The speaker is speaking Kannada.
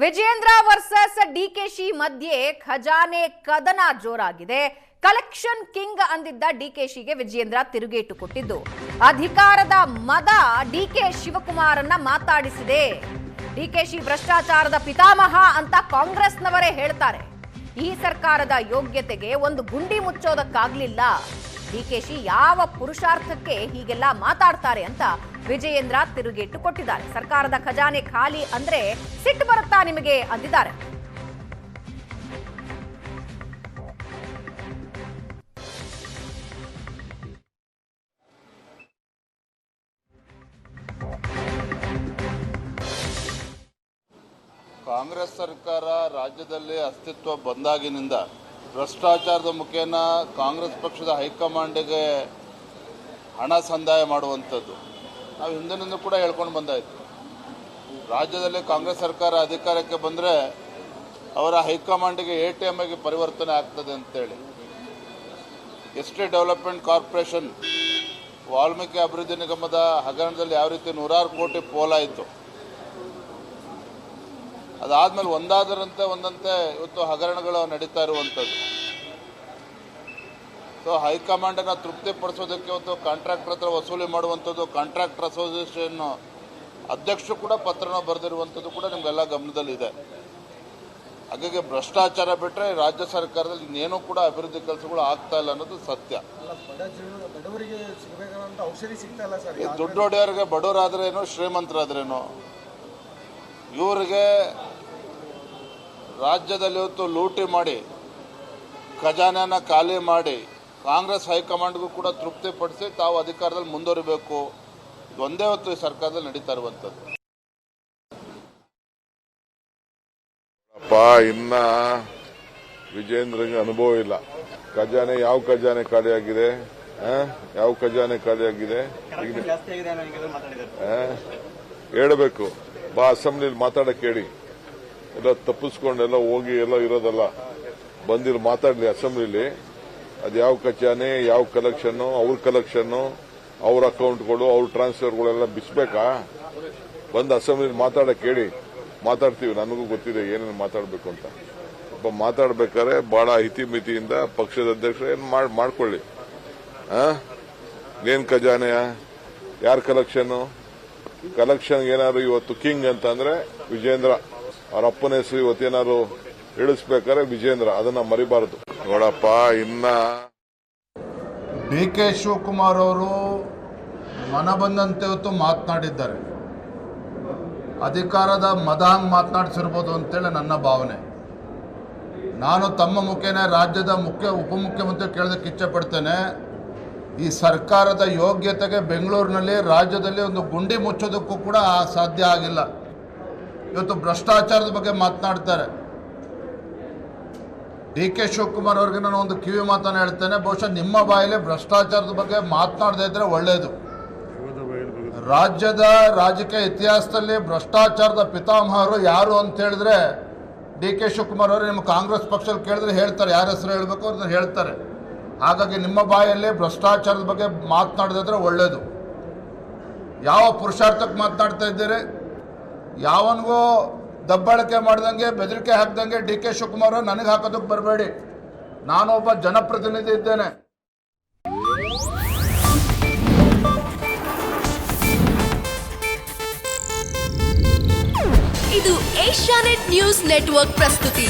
ವಿಜೇಂದ್ರ ವರ್ಸಸ್ ಡಿಕೆಶಿ ಮಧ್ಯೆ ಖಜಾನೆ ಕದನ ಜೋರಾಗಿದೆ. ಕಲೆಕ್ಷನ್ ಕಿಂಗ್ ಅಂದಿದ್ದ ಡಿಕೆಶಿಗೆ ವಿಜೇಂದ್ರ ತಿರುಗೇಟು ಕೊಟ್ಟಿದ್ದು. ಅಧಿಕಾರದ ಮದ ಡಿಕೆ ಶಿವಕುಮಾರನ್ನ ಮಾತಾಡಿಸಿದೆ. ಡಿಕೆಶಿ ಭ್ರಷ್ಟಾಚಾರದ ಪಿತಾಮಹ ಅಂತ ಕಾಂಗ್ರೆಸ್ನವರೇ ಹೇಳ್ತಾರೆ. ಈ ಸರ್ಕಾರದ ಯೋಗ್ಯತೆಗೆ ಒಂದು ಗುಂಡಿ ಮುಚ್ಚೋದಕ್ಕಾಗ್ಲಿಲ್ಲ. ಡಿಕೆಶಿ ಯಾವ ಪುರುಷಾರ್ಥಕ್ಕೆ ಹೀಗೆಲ್ಲ ಮಾತಾಡ್ತಾರೆ ಅಂತ ವಿಜಯೇಂದ್ರ ತಿರುಗೇಟು ಕೊಟ್ಟಿದ್ದಾರೆ. ಸರ್ಕಾರದ ಖಜಾನೆ ಖಾಲಿ ಅಂದ್ರೆ ಸಿಟ್ಟು ಬರುತ್ತಾ ನಿಮಗೆ ಅಂದಿದ್ದಾರೆ. ಕಾಂಗ್ರೆಸ್ ಸರ್ಕಾರ ರಾಜ್ಯದಲ್ಲಿ ಅಸ್ತಿತ್ವ ಬಂದಾಗಿನಿಂದ ಭ್ರಷ್ಟಾಚಾರದ ಮುಖೇನ ಕಾಂಗ್ರೆಸ್ ಪಕ್ಷದ ಹೈಕಮಾಂಡ್ಗೆ ಹಣ ಸಂದಾಯ ಮಾಡುವಂಥದ್ದು. ನಾವು ಹಿಂದಿನಿಂದ ಕೂಡ ಹೇಳ್ಕೊಂಡು ಬಂದಾಯಿತು. ರಾಜ್ಯದಲ್ಲಿ ಕಾಂಗ್ರೆಸ್ ಸರ್ಕಾರ ಅಧಿಕಾರಕ್ಕೆ ಬಂದರೆ ಅವರ ಹೈಕಮಾಂಡ್ಗೆ ಎ ಟಿ ಎಮ್ಗೆ ಪರಿವರ್ತನೆ ಆಗ್ತದೆ ಅಂತೇಳಿ. ಎಸ್ಟೇಟ್ ಡೆವಲಪ್ಮೆಂಟ್ ಕಾರ್ಪೊರೇಷನ್ ವಾಲ್ಮೀಕಿ ಅಭಿವೃದ್ಧಿ ನಿಗಮದ ಹಗರಣದಲ್ಲಿ ಯಾವ ರೀತಿ ನೂರಾರು ಕೋಟಿ ಪೋಲಾಯಿತು. ಅದಾದ್ಮೇಲೆ ಒಂದಾದರಂತೆ ಒಂದಂತೆ ಇವತ್ತು ಹಗರಣಗಳು ನಡೀತಾ ಇರುವಂಥದ್ದು. ಸೊ ಹೈಕಮಾಂಡನ್ನ ತೃಪ್ತಿಪಡಿಸೋದಕ್ಕೆ ಇವತ್ತು ಕಾಂಟ್ರಾಕ್ಟರ್ ಹತ್ರ ವಸೂಲಿ ಮಾಡುವಂಥದ್ದು ಕಾಂಟ್ರಾಕ್ಟರ್ ಅಸೋಸಿಯೇಷನ್ ಅಧ್ಯಕ್ಷರು ಕೂಡ ಪತ್ರನ ಬರೆದಿರುವಂಥದ್ದು ಕೂಡ ನಿಮಗೆಲ್ಲ ಗಮನದಲ್ಲಿದೆ. ಹಾಗಾಗಿ ಭ್ರಷ್ಟಾಚಾರ ಬಿಟ್ಟರೆ ರಾಜ್ಯ ಸರ್ಕಾರದಲ್ಲಿ ಇನ್ನೇನೂ ಕೂಡ ಅಭಿವೃದ್ಧಿ ಕೆಲಸಗಳು ಆಗ್ತಾ ಇಲ್ಲ ಅನ್ನೋದು ಸತ್ಯ. ದುಡ್ಡು ಹೊಡೆಯೋರಿಗೆ ಬಡವರಾದ್ರೇನು ಶ್ರೀಮಂತರಾದ್ರೇನು? ಇವರಿಗೆ ರಾಜ್ಯದಲ್ಲಿ ಇವತ್ತು ಲೂಟಿ ಮಾಡಿ ಖಜಾನೆಯನ್ನು ಖಾಲಿ ಮಾಡಿ ಕಾಂಗ್ರೆಸ್ ಹೈಕಮಾಂಡ್ಗೂ ಕೂಡ ತೃಪ್ತಿಪಡಿಸಿ ತಾವು ಅಧಿಕಾರದಲ್ಲಿ ಮುಂದುವರಿಬೇಕು. ಒಂದೇ ಹೊತ್ತು ಈ ಸರ್ಕಾರದಲ್ಲಿ ನಡೀತಾ ಇರುವಂಥದ್ದು. ಅಪ್ಪ ಇನ್ನ ವಿಜೇಂದ್ರಗೆ ಅನುಭವ ಇಲ್ಲ. ಖಜಾನೆ ಯಾವ ಖಜಾನೆ ಖಾಲಿಯಾಗಿದೆ? ಆಗಿದೆ ಯಾವ ಖಜಾನೆ ಖಾಲಿಯಾಗಿದೆ? ಹೇಳಬೇಕು ಜಾಸ್ತಿ ಆಗಿದೆ? ಹೇಳ್ಬೇಕು. ಬಾ ಅಸೆಂಬ್ಲಿಲಿ ಮಾತಾಡಕ್ಕೆ ಹೇಳಿ. ಎಲ್ಲ ತಪ್ಪಿಸ್ಕೊಂಡೆಲ್ಲ ಹೋಗಿ ಎಲ್ಲ ಇರೋದಲ್ಲ. ಬಂದಿರು ಮಾತಾಡ್ಲಿ ಅಸೆಂಬ್ಲಿಲಿ. ಅದು ಯಾವ ಖಜಾನೆ ಯಾವ ಕಲೆಕ್ಷನ್ ಅವ್ರ ಕಲೆಕ್ಷನ್ ಅವ್ರ ಅಕೌಂಟ್ಗಳು ಅವ್ರ ಟ್ರಾನ್ಸ್ಫರ್ಗಳೆಲ್ಲ ಬಿಸ್ಬೇಕಾ? ಬಂದು ಅಸೆಂಬ್ಲಿಲಿ ಮಾತಾಡಕ್ಕೆ ಹೇಳಿ ಮಾತಾಡ್ತೀವಿ ನನಗೂ ಗೊತ್ತಿದೆ ಏನೇನು ಮಾತಾಡಬೇಕು ಅಂತ. ಒಬ್ಬ ಮಾತಾಡ್ಬೇಕಾದ್ರೆ ಬಹಳ ಹಿತಿಮಿತಿಯಿಂದ ಪಕ್ಷದ ಅಧ್ಯಕ್ಷರು ಏನ್ ಮಾಡ್- ಮಾಡ್ಕೊಳ್ಳಿ? ಏನ್ ಖಜಾನೆಯ ಯಾರ ಕಲೆಕ್ಷನ್ ಕಲೆಕ್ಷನ್ ಏನಾದ್ರು ಇವತ್ತು ಕಿಂಗ್ ಅಂತಂದ್ರೆ ವಿಜೇಂದ್ರ. ಅವ್ರ ಅಪ್ಪನ ಹೆಸರು ಇವತ್ತೇನಾದ್ರು ಇಳಿಸ್ಬೇಕಾದ್ರೆ ವಿಜೇಂದ್ರ ಅದನ್ನ ಮರಿಬಾರದು. ನೋಡಪ್ಪ, ಇನ್ನ ಡಿ ಕೆ ಶಿವಕುಮಾರ್ ಅವರು ಮನ ಬಂದಂತೆ ಹೊತ್ತು ಮಾತನಾಡಿದ್ದಾರೆ. ಅಧಿಕಾರದ ಮದ ಮಾತನಾಡಿಸಿರ್ಬೋದು ಅಂತೇಳಿ ನನ್ನ ಭಾವನೆ. ನಾನು ತಮ್ಮ ಮುಖೇನೆ ರಾಜ್ಯದ ಮುಖ್ಯ ಉಪಮುಖ್ಯಮಂತ್ರಿ ಕೇಳೋದಕ್ಕೆ ಇಚ್ಛೆ ಪಡ್ತೇನೆ ಈ ಸರ್ಕಾರದ ಯೋಗ್ಯತೆಗೆ ಬೆಂಗಳೂರಿನಲ್ಲಿ ರಾಜ್ಯದಲ್ಲಿ ಒಂದು ಗುಂಡಿ ಮುಚ್ಚೋದಕ್ಕೂ ಕೂಡ ಸಾಧ್ಯ ಆಗಿಲ್ಲ. ಇವತ್ತು ಭ್ರಷ್ಟಾಚಾರದ ಬಗ್ಗೆ ಮಾತನಾಡ್ತಾರೆ. ಡಿ ಕೆ ಶಿವಕುಮಾರ್ ಅವ್ರಿಗೆ ನಾನು ಒಂದು ಕಿವಿ ಮಾತನ್ನು ಹೇಳ್ತೇನೆ. ಬಹುಶಃ ನಿಮ್ಮ ಬಾಯಲ್ಲಿ ಭ್ರಷ್ಟಾಚಾರದ ಬಗ್ಗೆ ಮಾತನಾಡದೇ ಇದ್ರೆ ಒಳ್ಳೆಯದು ರಾಜ್ಯದ ರಾಜಕೀಯ ಇತಿಹಾಸದಲ್ಲಿ ಭ್ರಷ್ಟಾಚಾರದ ಪಿತಾಮಹರು ಯಾರು ಅಂತ ಹೇಳಿದ್ರೆ ಡಿ ಕೆ ಶಿವಕುಮಾರ್ ಅವರು ನಿಮ್ಮ ಕಾಂಗ್ರೆಸ್ ಪಕ್ಷದಲ್ಲಿ ಕೇಳಿದ್ರೆ ಹೇಳ್ತಾರೆ. ಯಾರ ಹೆಸರು ಹೇಳಬೇಕು ಅಂತ ಹೇಳ್ತಾರೆ. ಹಾಗಾಗಿ ನಿಮ್ಮ ಬಾಯಲ್ಲಿ ಭ್ರಷ್ಟಾಚಾರದ ಬಗ್ಗೆ ಮಾತನಾಡದೇ ಇದ್ರೆ ಒಳ್ಳೆಯದು ಯಾವ ಪುರುಷಾರ್ಥಕ್ಕೆ ಮಾತನಾಡ್ತಾ ಇದ್ದೀರಿ? ಯಾವನಿಗೂ ದಬ್ಬಳಕೆ ಮಾಡ್ದಂಗೆ, ಬೆದರಿಕೆ ಹಾಕ್ದಂಗೆ ಡಿ ಕೆ ಶಿವಕುಮಾರ್ ನನಗೆ ಹಾಕೋದಕ್ಕೆ ಬರಬೇಡಿ. ನಾನೊಬ್ಬ ಜನಪ್ರತಿನಿಧಿ ಇದ್ದೇನೆ. ಇದು ಏಷ್ಯಾನೆಟ್ ನ್ಯೂಸ್ ನೆಟ್ವರ್ಕ್ ಪ್ರಸ್ತುತಿ.